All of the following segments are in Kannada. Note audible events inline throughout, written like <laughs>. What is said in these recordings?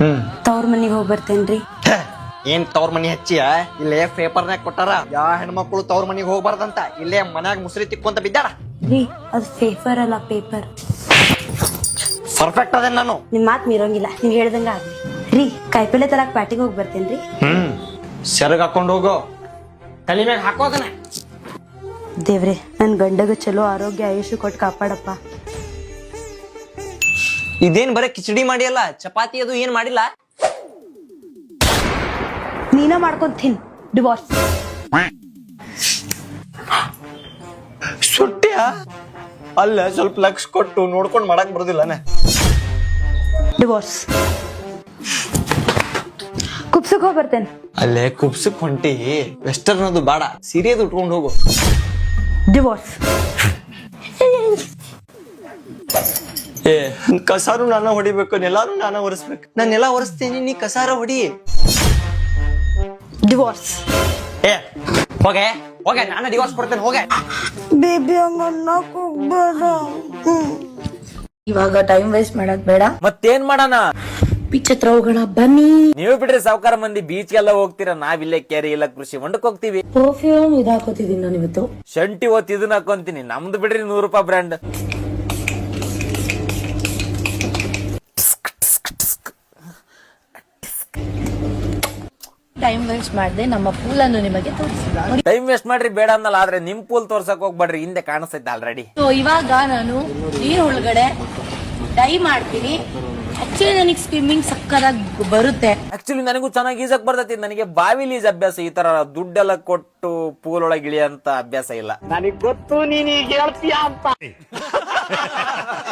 ಹ್ಮ್ ತವ್ರ ಮನಿಗೆ ಹೋಗಿ ಬರ್ತೇನ್ರಿ. ಏನ್ ತವ್ರ ಮನಿ ಹಚ್ಚಿಯ? ಇಲ್ಲೇ ಪೇಪರ್ನ್ಯಾಗ ಕೊಟ್ಟಾರ. ಯಾ ಹೆಣ್ಮಕ್ಳು ತವ್ರ ಮನಿಗೆ ಹೋಗ್ಬಾರ್ದಂತ ಇಲ್ಲೇ ಮನ್ಯಾಗ ಮುಸ್ರಿ ತಿಕ್ಕೊಂತ ಬಿದ್ದಾರ. ರೀ ಅದು ಪೇಪರ್ ಅಲ್ಲ ಪೇಪರ್ ಪರ್ಫೆಕ್ಟ್ ಅದೇ ನಾನು. ನಿಮ್ ಮಾತ್ ಮೀರೋಂಗಿಲ್ಲ ನೀವ್ ಹೇಳ್ದಂಗ ಆಗ್ಲಿ. ರೀ ಕಾಯಿಪಲ್ಲೆ ತರಕ್ ಪ್ಯಾಟಿಗೆ ಹೋಗಿ ಬರ್ತೇನ್ರಿ. ಹ್ಮ್ ಸೆರಗ್ ಹಾಕೊಂಡು ಹೋಗೋ. ತಲೆ ಮ್ಯಾಗ ಹಾಕೋದನ ದೇವ್ರೆ ನನ್ ಗಂಡಗ ಚಲೋ ಆರೋಗ್ಯ ಆಯುಷ್ ಕೊಟ್ಟು ಕಾಪಾಡಪ್ಪ. ಇದೇನ್ ಬರೀ ಕಿಚಡಿ ಮಾಡಿಯಲ್ಲ? ಚಪಾತಿ ಅದು ಏನ್ ಮಾಡಿಲ್ಲ? ನೀನ ಮಾಡ್ಕೊಂತೀನ್ ತಿನ್. ಡಿವೋರ್ಸ್ ಸುಟ್ಟ್ಯ ಅಲ್ಲ ಸ್ವಲ್ಪ ಲಕ್ಷ ಕೊಟ್ಟು ನೋಡ್ಕೊಂಡು ಮಾಡಕ್ ಬರೋದಿಲ್ಲನೆ. ಡಿವೋರ್ಸ್ ಕುಪ್ಸಕ್ ಹೋಗಿ ಬರ್ತೇನೆ. ಅಲ್ಲೇ ಕುಪ್ಸಕ್ ಹೊಂಟಿ ವೆಸ್ಟರ್ನ್ ಅದು ಬೇಡ. ಸೀರೆದು ಉಟ್ಕೊಂಡು ಹೋಗು. ಡಿವೋರ್ಸ್ ಏ ಕಸಾರು ನಾನ ಹೊಡಿಬೇಕು ನೆಲಾರು ನಾನ ಒರೆಸ್ಬೇಕು. ನಾನು ನೆಲ ಒರೆಸ್ತೀನಿ ನೀ ಕಸಾರ ಹೊಡಿ. ಡಿವೋರ್ಸ್ ಏ ಹೋಗೆ ಹೋಗೆ ನಾನು ಡಿವೋರ್ಸ್ ಕೊಡ್ತೇನೆ ಹೋಗೆ. ಬೇಬಿ ಹಂಗನ್ನಕ್ ಹೋಗ್ಬೇಡ ಇವಾಗ ಟೈಮ್ ವೇಸ್ಟ್ ಮಾಡಕ್ ಬೇಡ. ಮತ್ತೇನ್ ಮಾಡೋಣ? ಪಿಚ್ಚತ್ರ ಹೋಗೋಣ ಬನ್ನಿ. ನೀವು ಬಿಡ್ರಿ ಸಾವುಕಾರ ಮಂದಿ ಬೀಚ್ ಎಲ್ಲ ಹೋಗ್ತೀರಾ? ನಾವಿಲ್ಲೇ ಕೆರೆ ಇಲ್ಲ ಕೃಷಿ ಹೊಂಡಕ್ ಹೋಗ್ತೀವಿ. ಪರ್ಫ್ಯೂಮ್ ಇದಾಕೋತಿದೀನಿ ನಾನು ಇವತ್ತು ಶಂಟಿ ಓತ್ ಇದನ್ನ ಹಾಕೊಂತೀನಿ. ನಮ್ದು ಬಿಡ್ರಿ ನೂರು ರೂಪಾಯಿ ಬ್ರ್ಯಾಂಡ್ ಟೈಮ್ ವೇಸ್ಟ್ ಮಾಡದೆ ನಮ್ಮ ಪೂಲ್ ಅನ್ನು ನಿಮಗೆ ತೋರಿಸಿದ. ಟೈಮ್ ವೇಸ್ಟ್ ಮಾಡ್ರಿ ಬೇಡ ಅನ್ನಲ್ಲ ಆದ್ರೆ ನಿಮ್ ಪೂಲ್ ತೋರ್ಸಕ್ ಹೋಗ್ಬೇಡ್ರಿ ಹಿಂದೆ ಕಾಣಿಸ್ತೈತೆ ಆಲ್ರೆಡಿ ಸೊ ಇವಾಗ ನಾನು ನೀರ್ ಒಳಗಡೆ ಡೈ ಮಾಡ್ತೀನಿ. ಆಕ್ಚುಲಿ ನನಗೆ ಸ್ವಿಮ್ಮಿಂಗ್ ಸಕ್ಕದಾಗಿ ಬರುತ್ತೆ. ಆಕ್ಚುಲಿ ನನಗೂ ಚೆನ್ನಾಗಿ ಈಜಕ್ ಬರ್ತೈತಿ. ನನಗೆ ಬಾವಿಲಿ ಈಜ್ ಅಭ್ಯಾಸ ಈ ತರ ದುಡ್ಡೆಲ್ಲ ಕೊಟ್ಟು ಪೂಲ್ ಒಳಗೆ ಇಳಿಯಂತ ಅಭ್ಯಾಸ ಇಲ್ಲ. <laughs>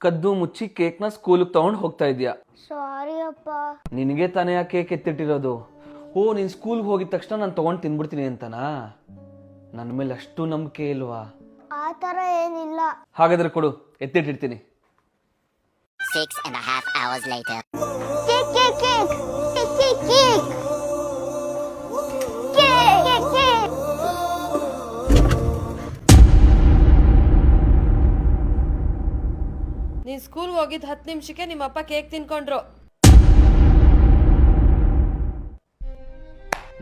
ಕದ್ದು ಮುಚ್ಚಿ ಕೇಕ್ನ ಸ್ಕೂಲಿಗೆ ತಗೊಂಡು ಹೋಗ್ತಾ ಇದೀಯ? ಸಾರಿ ಅಪ್ಪ. ನಿನಗೆ ತಾನೇ ಆ ಕೇಕ್ ಎತ್ತಿಟ್ಟಿರೋದು. ಓ ನೀನ್ ಸ್ಕೂಲ್ಗೆ ಹೋಗಿದ ತಕ್ಷಣ ನಾನು ತಗೊಂಡು ತಿನ್ಬಿಡ್ತೀನಿ ಅಂತನಾ? ನನ್ನ ಮೇಲೆ ಅಷ್ಟು ನಂಬಿಕೆ ಇಲ್ವಾ? ಆ ಥರ ಏನಿಲ್ಲ. ಹಾಗಾದ್ರೆ ಕೊಡು ಎತ್ತಿಟ್ಟಿರ್ತೀನಿ. Six and a half hours later. Cake, cake, cake! Cake, cake, cake. ನೀನ್ ಸ್ಕೂಲ್ ಹೋಗಿದ್ ಹತ್ತು ನಿಮಿಷಕ್ಕೆ ನಿಮ್ಮಪ್ಪ ಕೇಕ್ ತಿನ್ಕೊಂಡ್ರು.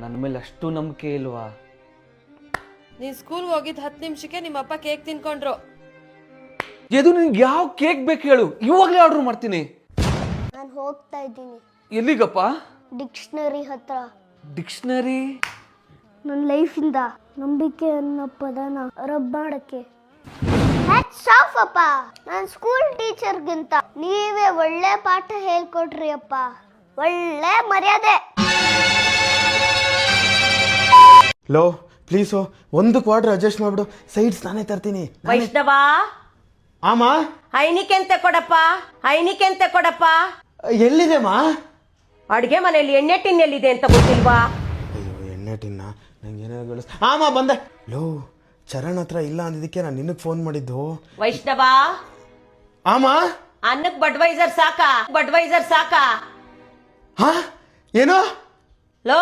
ನನ್ನ ಮೇಲೆ ಅಷ್ಟು ನಂಬಿಕೆ ಇಲ್ವಾ? ನೀನ್ ಸ್ಕೂಲ್ ಹೋಗಿದ್ ಹತ್ತು ನಿಮಿಷಕ್ಕೆ ನಿಮ್ಮಪ್ಪ ಕೇಕ್ ತಿನ್ಕೊಂಡ್ರು. ಎದು ನಿನ್ಗೆ ಯಾವ ಕೇಕ್ ಬೇಕು ಹೇಳು? ಇವಾಗಲೇ ಆರ್ಡರ್ ಮಾಡ್ತೀನಿ. ನಾನು ಹೋಗ್ತಾ ಇದ್ದೀನಿ. ಎಲ್ಲಿಗಪ್ಪ? ಡಿಕ್ಷನರಿ ಹತ್ರ. ಡಿಕ್ಷನರಿ? ನನ್ನ ಲೈಫಿಂದ ನಂಬಿಕೆ ಅನ್ನೋ ಪದನ ರಬ್ ಮಾಡಕ್ಕೆ. ಹ್ಯಾಟ್ಸ್ ಆಫ್ ಅಪ್ಪ ನನ್ನ ಸ್ಕೂಲ್ ಟೀಚರ್ಗಿಂತ ನೀವೇ ಒಳ್ಳೆ ಪಾಠ ಹೇಳ್ಕೊಟ್ರಿ ಅಪ್ಪ. ಒಳ್ಳೆ ಮರ್ಯಾದೆ. ಲೋ ಪ್ಲೀಸು ಒಂದು ಕ್ವಾರ್ಟರ್ ಅಡ್ಜಸ್ಟ್ ಮಾಡ್ಬಿಡು. ಸೈಡ್ಸ್ ನಾನೇ ತರ್ತೀನಿ. ವೈಷ್ಣವ? ಆಮ? ಹೈನಿಕೆ ಅಂತ ಕೊಡಪ್ಪ? ಹೈನಿಕೆ ಅಂತ ಕೊಡಪ್ಪ? ಎಲ್ಲಿದೆ ಮಾ? ಅಡ್ಗೆ ಮನೆಯಲ್ಲಿ ಎಣ್ಣೆ ಟಿನ್ ಎಲ್ಲಿದೆ ಅಂತ ಗೊತ್ತಿಲ್ವಾ? ಅಯ್ಯೋ ಎಣ್ಣೆ ಟಿನ್ನ? ನಂಗೆ ಏನಾದ್ರು ಗಳಿಸ್ ಆಮ ಬಂದೆ. ಲೋ ಚರಣ್ ಹತ್ರ ಇಲ್ಲ ಅಂದಿದ್ದಕ್ಕೆ ನಾನು ನಿನಗೆ ಫೋನ್ ಮಾಡಿದ್ದು. ವೈಷ್ಣವ? ಆಮಾ? ಅನ್ನಕ್ ಬಡ್ವೈಸರ್ ಸಾಕಾ? ಬಡ್ವೈಸರ್ ಸಾಕಾ? ಹಾ? ಏನೋ? ಲೋ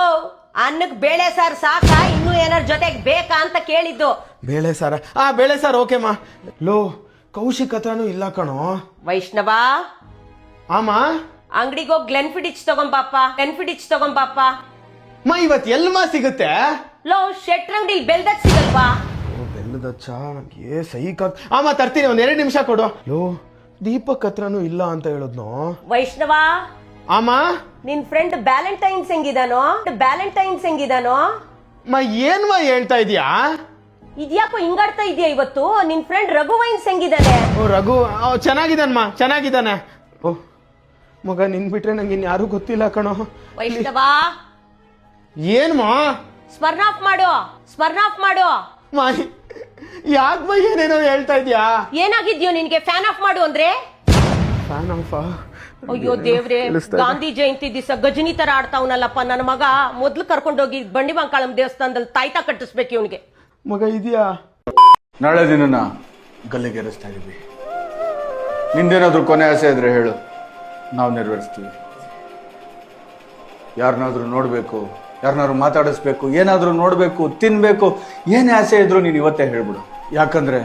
ಅನ್ನಕ್ ಬೇಳೆ ಸಾರ್ ಸಾಕಾ? ಇನ್ನು ಏನಾರ ಜೊತೆಗೆ ಬೇಕಾ ಅಂತ ಕೇಳಿದ್ದು. ಬೇಳೆ ಸಾರ? ಆ ಬೇಳೆ ಸಾರ್ ಓಕೆ ಮಾ. ಲೋ ಕೌಶಿಕ್ ಹತ್ರನೂ ಇಲ್ಲ ಕಣೋ. ವೈಷ್ಣವ? ಆಮ? ಅಂಗಡಿಗೆ ಹೋಗಿ ಗ್ಲೆನ್ಫಿಡಿಚ್ ತಗೊಂಬಾಪ ಗ್ಲೆನ್ಫಿಡಿಚ್ ತಗೊಂಬಾಪ ಮಾ ಇವತ್ತು ಎಲ್ಲಮ್ಮ ಸಿಗುತ್ತೆ? ಲೋ ಶೆಟ್ರಂಗಡಿ ಬೆಲ್ದಕ್ ಸಿಗಲ್ವಾ? ಓ ಚಹಾ ನನಗೆ ಸೈಕಾಗ್ ಆಮ ತರ್ತೀನಿ ಒಂದ್ ಎರಡು ನಿಮಿಷ ಕೊಡು. ಅಯ್ಯೋ ದೀಪಕ್ ಹತ್ರನೂ ಇಲ್ಲ ಅಂತ ಹೇಳಿದ್ನೋ? ವೈಷ್ಣವ? ಅಮ್ಮ ನಿನ್ ಫ್ರೆಂಡ್ ಬ್ಯಾಲೆಂಟೈನ್ಸ್ ಹೆಂಗಿದಾನೋ? ಬ್ಯಾಲೆಂಟೈನ್ಸ್ ಹೆಂಗಿದಾನೋ? ಮಾ ಏನ್ ಮಾ ಹೇಳ್ತಾ ಇದೀಯಾ? ಇದ್ಯಾಕೋ ಹಿಂಗಾಡ್ತಾ ಇದೆಯಾ ಇವತ್ತು? ನಿನ್ ಫ್ರೆಂಡ್ ರಘುವೈನ್ಸ್ ಹೆಂಗಿದಾನೆ? ಓ ರಘು ಓ ಚೆನ್ನಾಗಿದ್ದಾನಮ್ಮ ಚೆನ್ನಾಗಿದ್ದಾನೆ ಓ ಮಗ ನಿನ್ ಬಿಟ್ರೆ ನಂಗೆ ಇನ್ಯಾರೂ ಗೊತ್ತಿಲ್ಲ ಕಣೋ. ವೈಷ್ಣವ? ಏನ್ ಮಾ ಸ್ಮರ್ನ್ ಆಫ್ ಮಾಡು ಸ್ಮರ್ನ್ ಆಫ್ ಮಾಡು. ಮಾ ಯಾಕ್ ಬೈ ಏನೇನೋ ಹೇಳ್ತಾ ಇದ್ಯಾ? ಏನಾಗಿದ್ಯೋ ನಿನ್ಗೆ? ಫ್ಯಾನ್ ಆಫ್ ಮಾಡು ಅಂದ್ರೆ? ಫ್ಯಾನ್ ಆಫ್ ಅಯ್ಯೋ ದೇವ್ರೆ ಗಾಂಧಿ ಜಯಂತಿ ದಿವಸ ಗಜನಿ ತರ ಆಡ್ತಾವನಲ್ಲಪ್ಪ ನನ್ನ ಮಗ. ಮೊದ್ಲು ಕರ್ಕೊಂಡೋಗಿ ಬಂಡಿ ಬಂಕಾಳಂ ದೇವಸ್ಥಾನದಲ್ಲಿ ತಾಯ್ತಾ ಕಟ್ಟಿಸ್ಬೇಕು ಇವನಿಗೆ. ಮಗ ಇದೆಯಾ? ನಾಳೆ ದಿನನ ಗಲ್ಲಿಗೇರಿಸ್ತಾ ಇದೀವಿ ನಿಂದೇನಾದ್ರೂ ಕೊನೆ ಆಸೆ ಇದ್ರೆ ಹೇಳು. ನಾವು ನೆರವೇರಿಸ್ತೀವಿ. ಯಾರನ್ನಾದ್ರೂ ನೋಡಬೇಕು ಯಾರನ್ನಾರು ಮಾತಾಡಿಸ್ಬೇಕು ಏನಾದರೂ ನೋಡಬೇಕು ತಿನ್ನಬೇಕು ಏನೇ ಆಸೆ ಇದ್ರು ನೀನು ಇವತ್ತೇ ಹೇಳ್ಬಿಡು. ಯಾಕಂದರೆ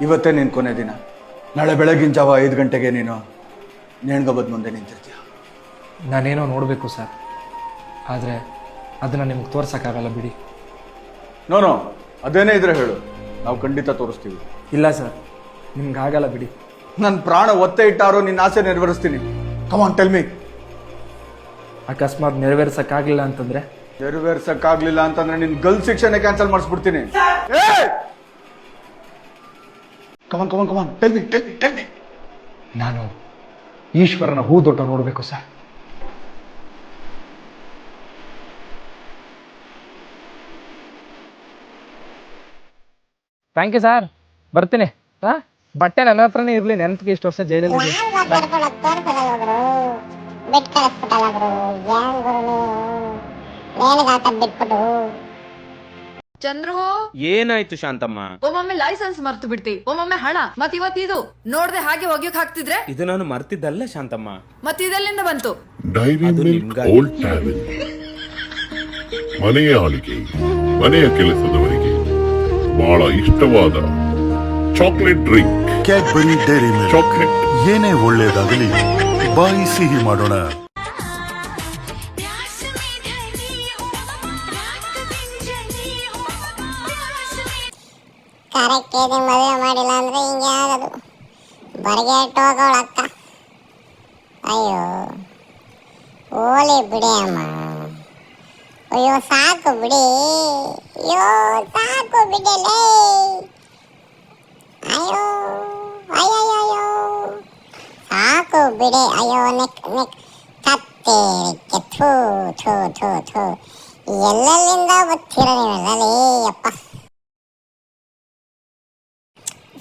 ಇವತ್ತೇ ನೀನು ಕೊನೆ ದಿನ. ನಾಳೆ ಬೆಳಗಿನ ಜಾವ ಐದು ಗಂಟೆಗೆ ನೀನು ನೇಣ್ಗಬದ್ ಮುಂದೆ ನಿಂತಿರ್ತೀಯ. ನಾನೇನೋ ನೋಡಬೇಕು ಸರ್. ಆದರೆ ಅದನ್ನು ನಿಮ್ಗೆ ತೋರ್ಸೋಕ್ಕಾಗಲ್ಲ ಬಿಡಿ. ನೋನು ಅದೇನೇ ಇದ್ರೆ ಹೇಳು. ನಾವು ಖಂಡಿತ ತೋರಿಸ್ತೀವಿ. ಇಲ್ಲ ಸರ್. ನಿಮ್ಗೆ ಆಗಲ್ಲ ಬಿಡಿ. ನನ್ನ ಪ್ರಾಣ ಒತ್ತೆ ಇಟ್ಟಾರೋ ನಿನ್ನ ಆಸೆ ನೆರವೇರಿಸ್ತೀನಿ. ಕಮಾನ್ ಟೆಲ್ ಮೀ ಅಕಸ್ಮಾತ್ ನೆರವೇರ್ಸಕ್ಕಾಗಲಿಲ್ಲ ಅಂತಂದ್ರೆ? ನೆರವೇರ್ಸಕ್ಕಾಗ್ಲಿಲ್ಲ ಅಂತಂದ್ರೆ ನಿನ್ ಗಲ್ ಶಿಕ್ಷಣ cancel ಮಾಡಿಸ್ಬಿಡ್ತೀನಿ. Come on come on come on tell me tell me tell ನಾನು ಈಶ್ವರನ ಹೂ ದೊಡ್ಡ ನೋಡಬೇಕು ಸರ್ ಥ್ಯಾಂಕ್ ಯು ಸರ್ ಬರ್ತೀನಿ. ಹಾಂ? ಬಟ್ಟೆ ನನ್ನ ಹತ್ರನೇ ಇರಲಿ. ನೆನಪಿಗೆ ಇಷ್ಟು ವರ್ಷ ಜೈಲಲ್ಲಿ. ಬಿಟ್ಟು ಕಳಿಸ್ಬಿಟ್ಟಲ್ಲ ಗುರು ಏನ್ ಗುರು ನೇಣಿಗಾತ ಬಿಟ್ಬಿಟ್ಟು ಚಂದ್ರು? ಏನಾಯ್ತು ಶಾಂತಮ್ಮ? ಒಮ್ಮೊಮ್ಮೆ ಲೈಸೆನ್ಸ್ ಮರ್ತು ಬಿಡ್ತಿ ಒಮ್ಮೊಮ್ಮೆ ಹಣ. ಮತ್ ಇವತ್ತಿದು ನೋಡ್ದೆ ಹಾಗೆ ಒಗ್ಯಕ್ ಹಾಕ್ತಿದ್ರೆ? ಇದು ನಾನು ಮರ್ತಿದ್ದಲ್ಲ ಶಾಂತಮ್ಮ. ಮತ್ ಇದೆಲ್ಲಿಂದ ಬಂತು? ಡೈರಿ ಮಿಲ್ಕ್ ಓಲ್ಡ್ ಟ್ರಾವೆಲ್ ಮನೆಯ ಆಳಿಗೆ ಮನೆಯ ಕೆಲಸದವರಿಗೆ ಬಹಳ ಇಷ್ಟವಾದ chocolate drink Cadbury Dairy Milk chocolate ಏನೇ ಒಳ್ಳೇದಾಗಲಿ ಬಾಯಿ ಸಿಹಿ ಮಾಡೋಣ ಕರೆಕ್ಟ್ ಇದೆ ಮದುವೆ ಮಾಡಿಲ್ಲ ಅಂದ್ರೆ ಹಿಂಗೆ ಆಗೋದು ಬರಗೆಟ್ಟು ಹೋಗೋಳ ಅಕ್ಕ ಅಯ್ಯೋ ಓಲಿ ಬಿಡಿ ಅಮ್ಮ ಅಯ್ಯೋ ಸಾಕು ಬಿಡಿ ಅಯ್ಯೋ ಸಾಕು ಬಿಡಲೇ ಅಯ್ಯೋ ಅಯ್ಯಯ್ಯೋ ಸಾಕು ಬಿಡಿ. ಅಯ್ಯೋ, ನೆಕ್ ನೆಕ್. ಕತ್ತೇರಿಕೆ ಥೂ ಥೂ ಥೂ ಥೂ. ಎಲ್ಲೆಲ್ಲಿಂದ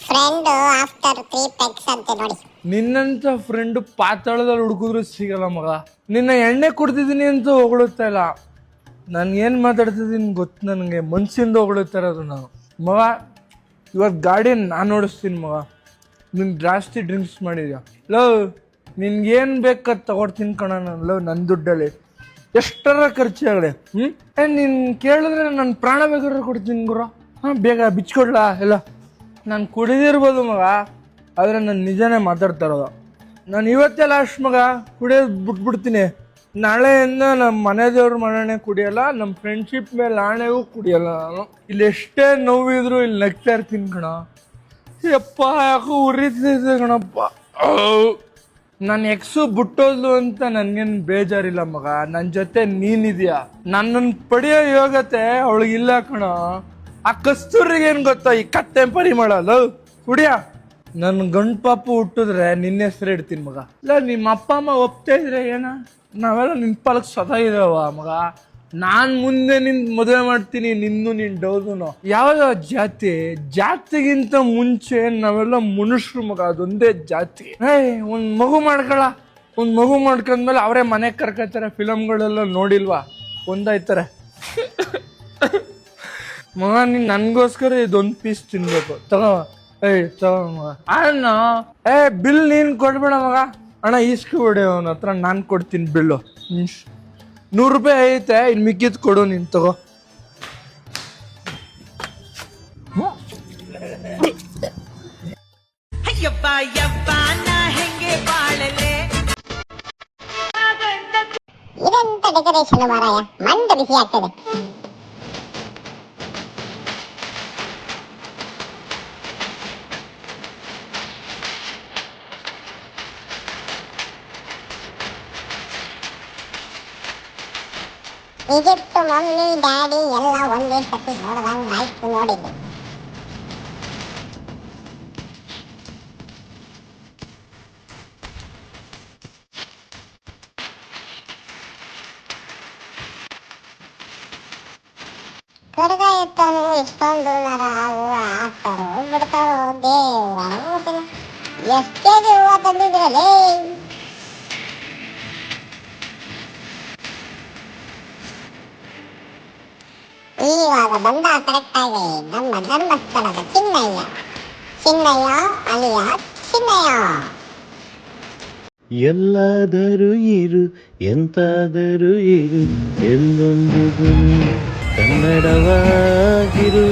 ಫ್ರೆಂಡ್ ಆಫ್ಟರ್ ತ್ರೀ ಪೆಕ್ಸ್ ಅಂತ ನೋಡಿ. ನಿನ್ನಂತ ಫ್ರೆಂಡ್ ಪಾತಾಳದಲ್ಲಿ ಹುಡುಕಿದ್ರು ಸಿಗಲ್ಲ ಮಗ. ನಿನ್ನ ಎಣ್ಣೆ ಕುಡ್ದಿದ್ದೀನಿ ಅಂತ ಹೊಗಳುತ್ತಾ ಇಲ್ಲ. ನಾನು ಏನು ಮಾತಾಡ್ತಿದ್ದೀನಿ ಗೊತ್ತು ನನಗೆ. ಮನ್ಸಿಂದ ಹೊಗಳುತ್ತಾ ಇರೋದು ನಾನು. ಮಗ ಇವತ್ತು ಗಾಡಿ ನಾನು ಓಡಿಸ್ತೀನಿ ಮಗ. ನೀನು ಜಾಸ್ತಿ ಡ್ರಿಂಕ್ಸ್ ಮಾಡಿದ್ಯಾ? ಲವ್ ನಿನ್ಗೇನು ಬೇಕಾದ ತಗೊಡ್ತೀನಿ ಕಣ ನಾನು ನನ್ನ ದುಡ್ಡಲ್ಲಿ. ಎಷ್ಟರ ಖರ್ಚಾಗಲಿ ಹ್ಞೂ ಏ, ನೀನು ಕೇಳಿದ್ರೆ ನನ್ನ ಪ್ರಾಣ ಬೇಕಾದ್ರೆ ಕೊಡ್ತೀನಿ ಗುರು. ಹಾಂ, ಬೇಗ ಬಿಚ್ಕೊಡ್ಲಾ, ಎಲ್ಲ. ನಾನು ಕುಡಿದಿರ್ಬೋದು ಮಗ, ಆದರೆ ನಾನು ನಿಜನೇ ಮಾತಾಡ್ತಾ ಇರೋದು. ನಾನು ಇವತ್ತೇ ಲಾಸ್ಟ್ ಮಗ, ಕುಡಿಯೋದು ಬಿಟ್ಬಿಡ್ತೀನಿ. ನಾಳೆಯಿಂದ ನಮ್ಮ ಮನೆ ಕುಡಿಯೋಲ್ಲ ಕುಡಿಯಲ್ಲ ನಮ್ಮ ಫ್ರೆಂಡ್ಶಿಪ್ ಮೇಲೆ ನಾಳೆಗೂ ಕುಡಿಯೋಲ್ಲ ನಾನು. ಇಲ್ಲಿ ಎಷ್ಟೇ ನೋವಿದ್ರು ಇಲ್ಲಿ ನಗ್ತಾ ಇರ್ತೀನಿ ಕಣ. ಯಪ್ಪ, ಯಾಕೋ ಉರಿತಿದೆ ಕಣಪ್ಪ. ನನ್ನ ಎಕ್ಸು ಬಿಟ್ಟೋದ್ಲು ಅಂತ ನನ್ಗೇನು ಬೇಜಾರಿಲ್ಲ ಮಗ. ನನ್ನ ಜೊತೆ ನೀನಿದ್ಯಾ? ನನ್ನನ್ನು ಪಡೆಯೋ ಯೋಗತೆ ಅವಳಿಗಿಲ್ಲ ಕಣ. ಆ ಕಸ್ತೂರಿಗೆ ಏನು ಗೊತ್ತಾ ಈ ಕತ್ತೆ ಪರಿ ಲವ್ ಕುಡಿಯ. ನನ್ನ ಗಂಡು ಪಾಪು ಹುಟ್ಟಿದ್ರೆ ನಿನ್ನ ಹೆಸರು ಇಡ್ತೀನಿ ಮಗ. ಇಲ್ಲ ನಿಮ್ಮ ಅಪ್ಪ ಅಮ್ಮ ಒಪ್ತಾ ಇದ್ರೆ ಏನ? ನಾವೆಲ್ಲ ನಿನ್ ಪಾಲಕ್ ಸದಾ ಇದಾವ ಮಗ? ನಾನ್ ಮುಂದೆ ನಿನ್ ಮದುವೆ ಮಾಡ್ತೀನಿ, ನಿನ್ನು ನಿನ್ ಡೌನು ಯಾವ ಜಾತಿ? ಜಾತಿಗಿಂತ ಮುಂಚೆ ನಾವೆಲ್ಲ ಮನುಷ್ಯರು ಮಗ, ಅದೊಂದೇ ಜಾತಿ. ಏಯ್, ಒಂದ್ ಮಗು ಮಾಡ್ಕೊಳ. ಒಂದ್ ಮಗು ಮಾಡ್ಕೊಂಡ್ಮೇಲೆ ಅವರೇ ಮನೆ ಕರ್ಕೊತಾರೆ ಫಿಲಮ್ಗಳೆಲ್ಲ ನೋಡಿಲ್ವಾ? ಒಂದಾಯ್ತಾರೆ. <coughs> ಮಗ, ನೀನ್ ನನ್ಗೋಸ್ಕರ ಇದೊಂದ್ ಪೀಸ್ ತಿನ್ಬೇಕು. ತಗೋ, ಏಯ್, ತಗೋ ಅಣ್ಣ ಏ ಬಿಲ್ ನೀನ್ ಕೊಡ್ಬೇಡ ಮಗ. ಅಣ್ಣ, ಈಸ್ಕೊ ಬಿಡಿ ಅವನ ಹತ್ರ ನಾನು ಕೊಡ್ತೀನಿ ಬಿಲ್ಲು. ನೂರು ರೂಪಾಯಿ ಐತೆ ಇನ್ನು ಮಿಕ್ಕಿದ್ ಕೊಡು ನೀನು ತಗೋ. ಇದೆಂತ ಡೆಕೋರೇಷನ್ ಮಾರಾಯ ಮಂಡ ಬಿಸಿ ಆಗ್ತದೆ ಈಜಿಪ್ಟ್ ಮಮ್ಮಿ ಡ್ಯಾಡಿ ಎಲ್ಲ ಒಂದೇ ಸತಿ ನೋಡ್ದಂಗ್ ಕರ್ಗ ಎತ್ತನು ಇಷ್ಟೊಂದು ನರ ಆಗ್ತಾರೋ ಬಿಡ್ತಾರೋ ಎಷ್ಟೇ ಹೂವ ತಂದಿದ್ರಲೇ? ಇವಾಗ ಬಂದ ಕರೆಕ್ಟ್ ಆಗಿ ನಮ್ಮ ಧರ್ಮಸ್ಥಳದ ಚಿನ್ನಯ್ಯ ಚಿನ್ನಯ್ಯ ಅಲಿಯ ಚಿನ್ನಯ್ಯ ಎಲ್ಲಾದರೂ ಇರು ಎಂತಾದರೂ ಇರು ಎಲ್ಲೊಂದು ಕನ್ನಡವಾಗಿರು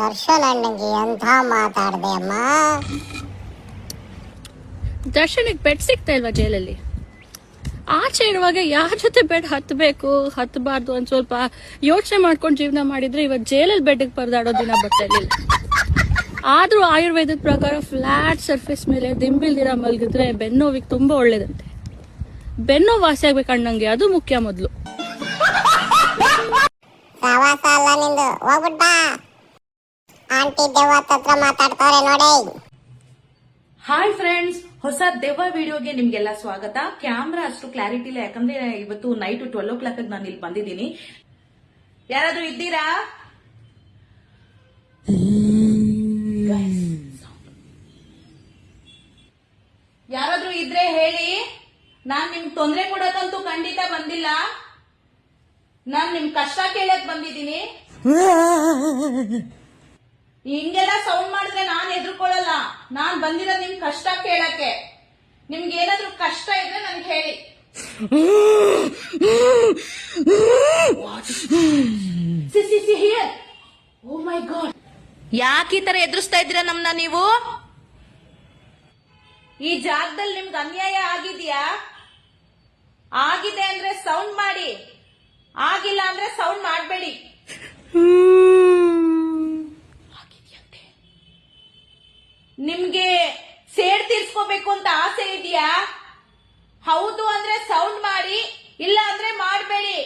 ದರ್ಶನ್ ಅಣ್ಣಂಗೆ ಎಂಥ ಮಾತಾಡ್ದೆ ಅಮ್ಮ? ದರ್ಶನಿಗೆ ಬೆಡ್ ಸಿಗ್ತಾ ಇಲ್ವಾ ಜೈಲಲ್ಲಿ? ಆಚೆ ಇರುವಾಗ ಯಾರ ಜೊತೆ ಬೆಡ್ ಹತ್ತಬೇಕು ಹತ್ತಬಾರ್ದು ಒಂದ್ ಸ್ವಲ್ಪ ಯೋಚನೆ ಮಾಡ್ಕೊಂಡು ಜೀವನ ಮಾಡಿದ್ರೆ ಇವತ್ತು ಜೈಲಲ್ಲಿ ಬೆಡ್ಗೆ ಪರದಾಡೋ ದಿನ ಬರ್ತಾ ಇರ್ಲಿಲ್ಲ. ಆದ್ರೂ ಆಯುರ್ವೇದದ ಪ್ರಕಾರ ಫ್ಲಾಟ್ ಸರ್ಫೇಸ್ ಮೇಲೆ ದಿಂಬಿಲ್ದಿರ ಮಲಗಿದ್ರೆ ಬೆನ್ನೋವಿಗೆ ತುಂಬಾ ಒಳ್ಳೇದಂತೆ. ಬೆನ್ನೋ ವಾಸಿ ಆಗ್ಬೇಕು ಅಣ್ಣಂಗೆ ಅದು ಮುಖ್ಯ ಮೊದಲು ಸವಾಸ ಅಲ್ಲ ನಿಂದು ಹೋಗ್ಬಿಟ್ ಬಾ ಆಂಟಿ ದೇವತ್ ಹತ್ರ ಮಾತಾಡ್ತವ್ರೆ ನೋಡಿ. ಹಾಯ್ ಫ್ರೆಂಡ್ಸ್ ಹೊಸ ದೆವ್ವ ವಿಡಿಯೋಗೆ ನಿಮ್ಗೆಲ್ಲ ಸ್ವಾಗತ. ಕ್ಯಾಮ್ರಾ ಅಷ್ಟು ಕ್ಲಾರಿಟಿ ಇಲ್ಲ ಯಾಕಂದ್ರೆ ಇವತ್ತು ನೈಟ್ ಟ್ವೆಲ್ ಓ ಕ್ಲಾಕ್ ನಾನು ಇಲ್ಲಿ ಬಂದಿದ್ದೀನಿ. ಯಾರಾದ್ರೂ ಇದ್ದೀರಾ? ಯಾರಾದ್ರೂ ಇದ್ರೆ ಹೇಳಿ. ನಾನ್ ನಿಮ್ ತೊಂದ್ರೆ ಕೊಡೋದಂತೂ ಖಂಡಿತ ಬಂದಿಲ್ಲ. ನಾನ್ ನಿಮ್ ಕಷ್ಟ ಕೇಳಕ್ ಬಂದಿದ್ದೀನಿ. <laughs> ಹಿಂಗೆಲ್ಲ ಸೌಂಡ್ ಮಾಡಿದ್ರೆ ನಾನ್ ಎದುರ್ಕೊಳ್ಳಲ್ಲ ನಾನ್ ಬಂದಿರೋ ನಿಮ್ ಕಷ್ಟ ಕೇಳಕ್ಕೆ. ನಿಮ್ಗೆ ಏನಾದ್ರೂ ಕಷ್ಟ ಇದ್ರೆ ನನ್ಗೆ ಹೇಳಿ. ಓ ಮೈ ಗಾಡ್ ಯಾಕೆ ಈ ತರ ಎದುರಿಸ್ತಾ ಇದ್ದೀರಾ ನಮ್ನ ನೀವು? ಈ ಜಾಗದಲ್ಲಿ ನಿಮ್ಗೆ ಅನ್ಯಾಯ ಆಗಿದ್ಯಾ? ಆಗಿದೆ ಅಂದ್ರೆ ಸೌಂಡ್ ಮಾಡಿ. ಆಗಿಲ್ಲ ಅಂದ್ರೆ ಸೌಂಡ್ ಮಾಡಬೇಡಿ ನಿಮ್ಗೆ ಸೇಡ್ ತೀರ್ಸ್ಕೋಬೇಕು ಅಂತ ಆಸೆ ಇದೆಯಾ ಹೌದು ಅಂದ್ರೆ ಸೌಂಡ್ ಮಾಡಿ ಇಲ್ಲ ಅಂದ್ರೆ ಮಾಡಬೇಡಿ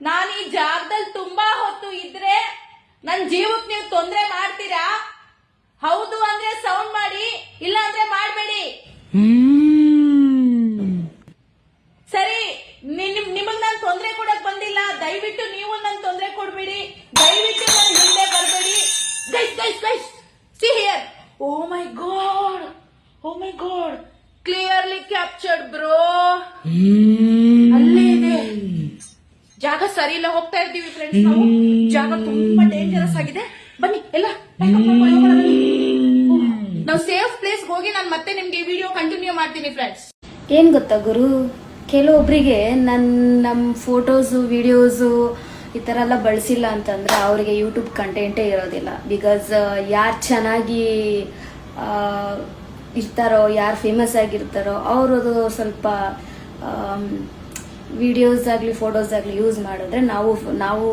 ನಾನು ಈ ಜಾಗದಲ್ಲಿ ತುಂಬಾ ಹೊತ್ತು ಇದ್ರೆ ನನ್ ಜೀವಕ್ಕೆ ನೀವು ತೊಂದರೆ ಮಾಡ್ತೀರಾ ಹೌದು ಅಂದ್ರೆ ಸೌಂಡ್ ಮಾಡಿ ಇಲ್ಲ ಅಂದ್ರೆ ಮಾಡಬೇಡಿ ಸರಿ ನಿ- ನಿಮ್- ನಿಮಗ್ ನಾನು ತೊಂದರೆ ಕೊಡಕ್ ಬಂದಿಲ್ಲ ದಯವಿಟ್ಟು ನೀವು ನನ್ ತೊಂದರೆ ಕೊಡ್ಬೇಡಿ ದಯವಿಟ್ಟು ನನ್ ಹಿಂದೆ ಬರಬೇಡಿ guys guys guys see here oh my god oh my god clearly captured bro ಅಲ್ಲೇ ಇದೆ ಜಾಗ ಸರಿ ಇಲ್ಲ ಹೋಗ್ತಾ ಇರ್ತೀವಿ ಫ್ರೆಂಡ್ಸ್ ನಾವು. ಜಾಗ ತುಂಬಾ ಡೇಂಜರಸ್ ಆಗಿದೆ. ಬನ್ನಿ ಎಲ್ಲ ನಾವು ಸೇಫ್ ಪ್ಲೇಸ್ ಹೋಗಿ ನಾನು ಮತ್ತೆ ನಿಮ್ಗೆ ವಿಡಿಯೋ ಕಂಟಿನ್ಯೂ ಮಾಡ್ತೀನಿ ಫ್ರೆಂಡ್ಸ್ ಏನ್ ಗೊತ್ತಾ ಗುರು? ಕೆಲವೊಬ್ರಿಗೆ ನನ್ನ ನಮ್ಮ ಫೋಟೋಸು ವಿಡಿಯೋಸು ಈ ಥರ ಎಲ್ಲ ಬಳಸಿಲ್ಲ ಅಂತಂದ್ರೆ ಅವರಿಗೆ ಯೂಟ್ಯೂಬ್ ಕಂಟೆಂಟೇ ಇರೋದಿಲ್ಲ. ಬಿಕಾಸ್ ಯಾರು ಚೆನ್ನಾಗಿ ಇರ್ತಾರೋ ಯಾರು ಫೇಮಸ್ ಆಗಿರ್ತಾರೋ ಅವರದು ಸ್ವಲ್ಪ ವಿಡಿಯೋಸ್ ಆಗಲಿ ಫೋಟೋಸ್ ಆಗಲಿ ಯೂಸ್ ಮಾಡಿದ್ರೆ ನಾವು ನಾವು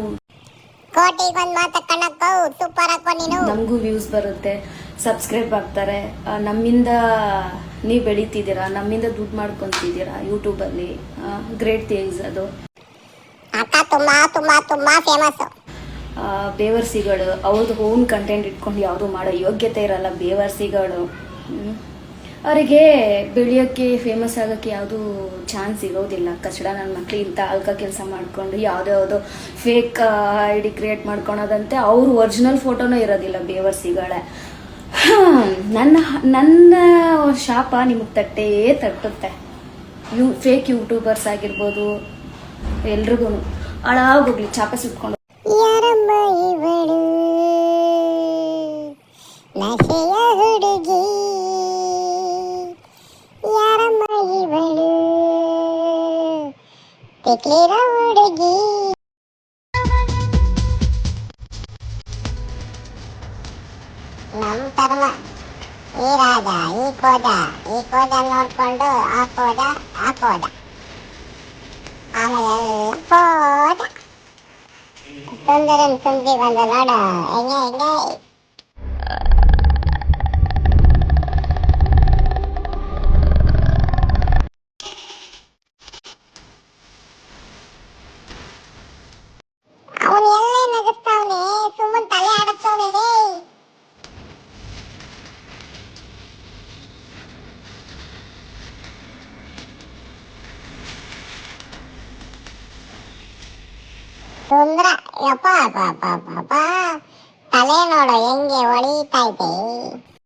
ನಮಗೂ ವ್ಯೂಸ್ ಬರುತ್ತೆ ಸಬ್ಸ್ಕ್ರೈಬ್ ಆಗ್ತಾರೆ. ನಮ್ಮಿಂದ ನೀವು ಬೆಳೀತಿದ್ದೀರಾ ನಮ್ಮಿಂದ ದುಡ್ಡು ಮಾಡ್ಕೊತಿದ್ದೀರಾ ಯೂಟ್ಯೂಬಲ್ಲಿ ಗ್ರೇಟ್ ಥಿಂಗ್ಸ್ ಅದು. ಬೇವರ್ಸಿಗಳು ಅವ್ರದ್ದು ಓನ್ ಕಂಟೆಂಟ್ ಇಟ್ಕೊಂಡು ಯಾವುದು ಮಾಡೋ ಯೋಗ್ಯತೆ ಇರಲ್ಲ ಬೇವರ್ಸಿಗಳು. ಅವರಿಗೆ ಬೆಳೆಯೋಕ್ಕೆ ಫೇಮಸ್ ಆಗೋಕ್ಕೆ ಯಾವುದೂ ಚಾನ್ಸ್ ಇರೋದಿಲ್ಲ. ಕಚಡ ನನ್ನ ಮಕ್ಳು ಇಂಥ ಅಲ್ಕ ಕೆಲಸ ಮಾಡ್ಕೊಂಡು ಯಾವುದೋ ಯಾವುದೋ ಫೇಕ್ ಐ ಡಿ ಕ್ರಿಯೇಟ್ ಮಾಡ್ಕೊಳೋದಂತೆ ಅವರು ಒರಿಜಿನಲ್ ಫೋಟೋನೂ ಇರೋದಿಲ್ಲ ಬೇವರ್ಸಿಗಳೇ. ನನ್ನ ನನ್ನ ಶಾಪ ನಿಮಗೆ ತಟ್ಟೇ ತಟ್ಟುತ್ತೆ. ಯೂ ಫೇಕ್ ಯೂಟ್ಯೂಬರ್ಸ್ ಆಗಿರ್ಬೋದು ಎಲ್ರಿಗೂ ಹಾಳಾಗೋಗ್ಲಿ, ಚಾಪ ಸುಟ್ಕೊಂಡು. ಯಪ್ಪ ಅಪ್ಪ ಅಪ್ಪ ಅಪ್ಪ ತಲೆ